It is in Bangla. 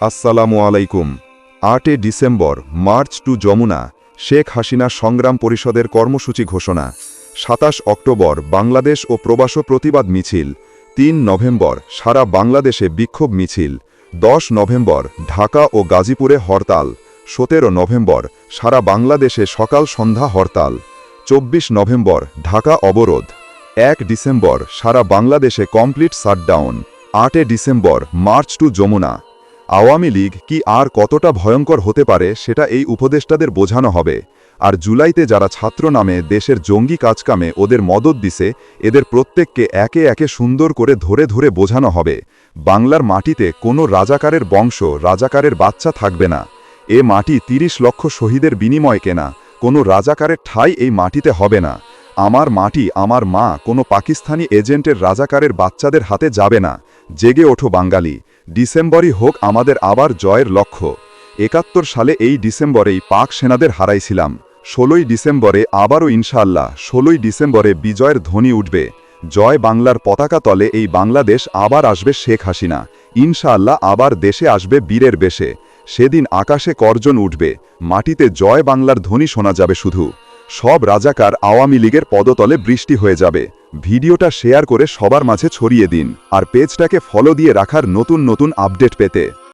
আসসালামু আলাইকুম। আটে December, march to Jamuna, Sheikh Hasina সংগ্রাম পরিষদের কর্মসূচি ঘোষণা। সাতাশ অক্টোবর, বাংলাদেশ ও প্রবাস প্রতিবাদ মিছিল। তিন নভেম্বর, সারা বাংলাদেশে বিক্ষোভ মিছিল। দশ নভেম্বর, ঢাকা ও গাজীপুরে হরতাল। সতেরো নভেম্বর, সারা বাংলাদেশে সকাল সন্ধ্যা হরতাল। চব্বিশ নভেম্বর, ঢাকা অবরোধ। এক ডিসেম্বর, সারা বাংলাদেশে কমপ্লিট শাটডাউন। আটে December, march to Jamuna. Awami League কি আর কতটা ভয়ঙ্কর হতে পারে সেটা এই উপদেষ্টাদের বোঝানো হবে। আর জুলাইতে যারা ছাত্র নামে দেশের জঙ্গি কাজকামে ওদের মদত দিছে, এদের প্রত্যেককে একে একে সুন্দর করে ধরে ধরে বোঝানো হবে। বাংলার মাটিতে কোনো রাজাকারের বংশ, রাজাকারের বাচ্চা থাকবে না। এ মাটি ৩০ লক্ষ শহীদের বিনিময় কেনা, কোনো রাজাকারের ঠাই এই মাটিতে হবে না। আমার মাটি আমার মা কোনো পাকিস্তানি এজেন্টের রাজাকারের বাচ্চাদের হাতে যাবে না। জেগে ওঠো বাঙালি। ডিসেম্বরই হোক আমাদের আবার জয়ের লক্ষ্য। একাত্তর সালে এই ডিসেম্বরেই পাক সেনাদের হারাইছিলাম। ষোলোই ডিসেম্বরে আবারও ইনশাআল্লাহ ষোলোই ডিসেম্বরে বিজয়ের ধ্বনি উঠবে। জয় বাংলার পতাকা তলে এই বাংলাদেশ আবার আসবে শেখ হাসিনা। ইনশাআল্লাহ আবার দেশে আসবে বীরের বেশে। সেদিন আকাশে করজন উঠবে। মাটিতে জয় বাংলার ধ্বনি শোনা যাবে শুধু। সব রাজাকার আওয়ামী লীগের পদতলে বৃষ্টি হয়ে যাবে। ভিডিওটা শেয়ার করে সবার মাঝে ছড়িয়ে দিন। আর পেজটাকে ফলো দিয়ে রাখার নতুন নতুন আপডেট পেতে।